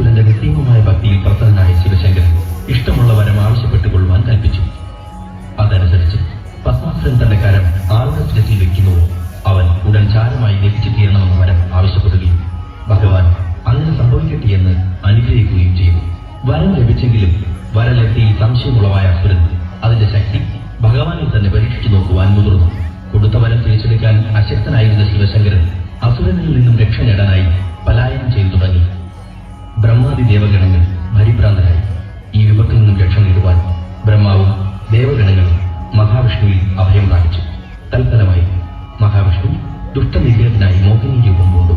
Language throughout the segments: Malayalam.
അസുരന്റെ നിസ്സീമമായ ഭക്തിയിൽ പ്രസന്നനായ ശിവശങ്കരൻ ഇഷ്ടമുള്ള വരം ആവശ്യപ്പെട്ടുകൊള്ളുവാൻ കൽപ്പിച്ചു. അതനുസരിച്ച് പത്മാസുരൻ തന്റെ കരം ആരുടെ ശിരസിൽ അവൻ ഉടൻ ചാരമായി ലഭിച്ചു തീരണമെന്ന് വരം ആവശ്യപ്പെടുകയും ഭഗവാൻ അങ്ങനെ സംഭവിക്കട്ടെ എന്ന് അനുഗ്രഹിക്കുകയും ചെയ്തു. വരം ലഭിച്ചെങ്കിലും വരലത്തിയിൽ സംശയമുളവായ അസുരൻ അതിന്റെ ശക്തി ഭഗവാനിൽ തന്നെ പരീക്ഷിച്ചു നോക്കുവാൻ മുതിർന്നു. കൊടുത്ത വരം തിരിച്ചെടുക്കാൻ അശക്തനായിരുന്ന ശിവശങ്കരൻ അസുരനിൽ നിന്നും രക്ഷ നേടാനായി പലായനം ചെയ്തു തുടങ്ങി. ബ്രഹ്മാദി ദേവഗണങ്ങൾ പരിഭ്രാന്തരായി. ഈ വിപത്തിൽ നിന്നും രക്ഷ നേടുവാൻ ബ്രഹ്മാവും ദേവഗണങ്ങളും മഹാവിഷ്ണുവിൽ അഭയം പ്രാപിച്ചു തൽഫലമായി മഹാവിഷ്ണു ദുഷ്ടനിഗ്രഹത്തിനായി മോഹിനി രൂപം കൊണ്ടു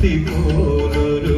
people.